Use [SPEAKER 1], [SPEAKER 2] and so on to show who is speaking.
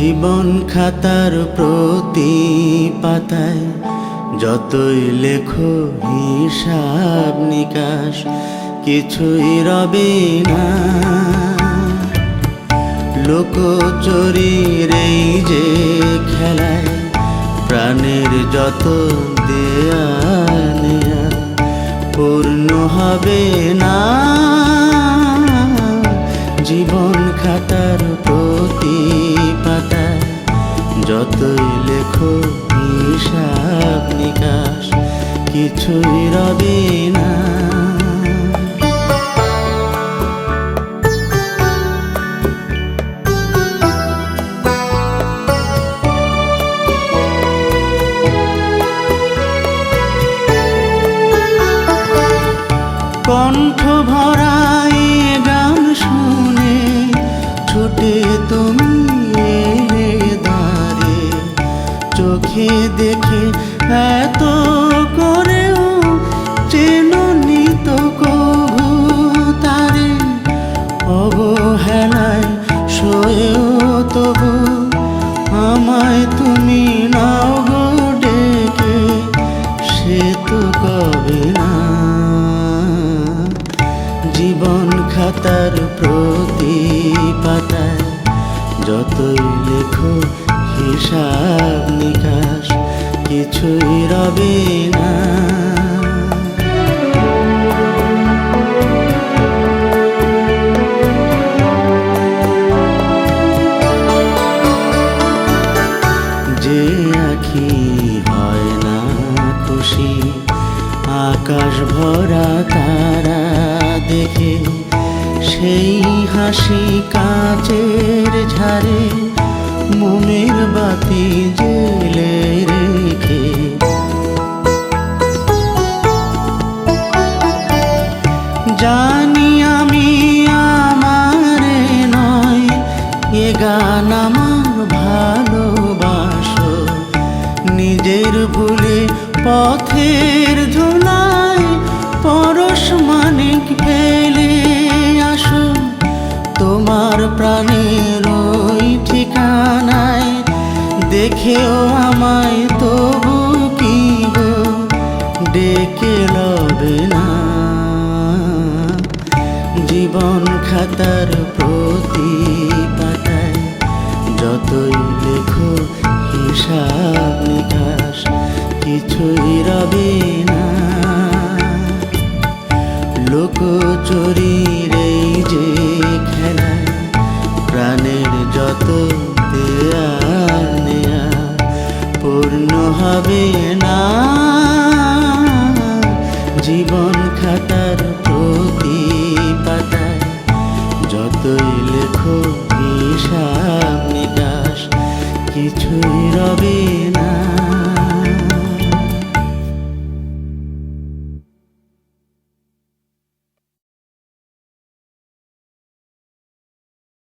[SPEAKER 1] জীবন খাতার প্রতি পাতায় যতই লেখো হিসাব নিকাশ, কিছুই রবে না। লোকচুরির এই যে খেলায় প্রাণের যত দেয়া পূর্ণ হবে না। জীবন খাতার কিছুই রবে না। কণ্ঠ ভরাই গান শুনে ছুটে তুমি না জীবন খাতার প্রতি পাতায় যতই লেখো হিসাব নিকাশ কিছুই রবে না। হাসি কাচের ঝাড়ে মোমের বাতি জেলে রেখে। জানি আমি আমার নয়, এ গান আমার ভালোবাসো। নিজের ভুলে পথের ধুলায় দেখেও আমায় তবু কি গো ডেকে লবে না? জীবন খাতার প্রতি পাতায় যতই লেখো হিসাব নিকাশ, কিছুই রবে না। লোকচুরির এই যে খেলায় প্রাণের যত হবে না। জীবন খাতার প্রতি পাতায় যতই লেখো হিসাব নিকাশ কিছুই রবে না।